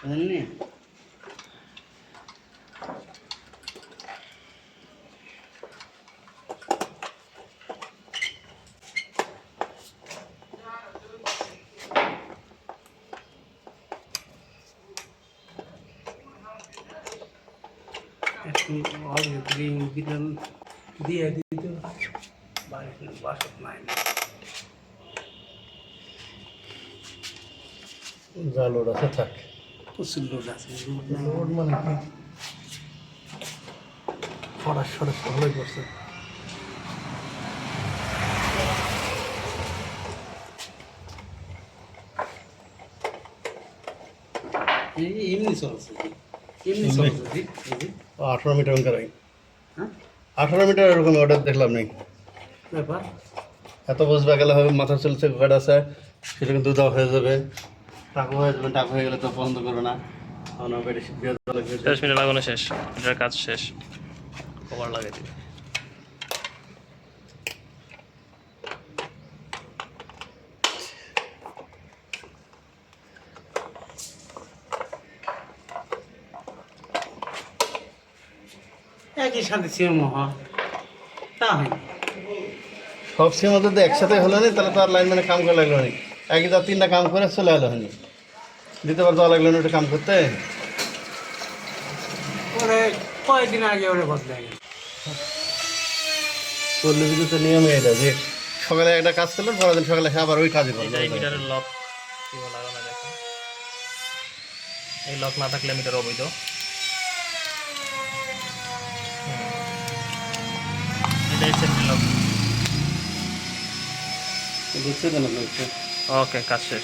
বুঝলেন একটু অল্প গ্রিন দিলাম দিয়ে দিত বাড়িতে বাসত নাই লোড আছে থাক প্রচুর লোক আছে লোড মানে কি ফরাস ফরাস ভালোই করছে। এমনি চলছে চলছে আঠারো মিটার অঙ্কার হ্যাঁ। আঠারো মিটার এরকম অর্ডার দেখলাম নেই। ব্যাপার? এত বসবে গেলে হবে মাথা চলছে গাড়ি আছে সেটা কিন্তু দাও হয়ে যাবে। টাকা হয়ে যাবে টাকা হয়ে গেলে তো পছন্দ করবে না। দশ মিনিট লাগানো শেষ। এটার কাজ শেষ। কভার লাগিয়ে দিবি। একই সাথে সিএম হওয়া তা সব মধ্যে একসাথে হলো না তাহলে তো আর লাইন মানে কাম করা লাগল না একই যা তিনটা কাম করে চলে এলো হয়নি। দিতে পারতো লাগল না একটু কাম করতে। কয়েকদিন আগে ওরে বদলে চল্লিশ দিন তো নিয়মে এটা যে সকালে একটা কাজ করল পরের দিন সকালে আবার ওই কাজই করল। এটা এই মিটারের লক কীভাবে লাগানো দেখো। এই লক না থাকলে মিটার অবৈধ এটাই সেফটি লক। বুঝছে ওকে কাজ শেষ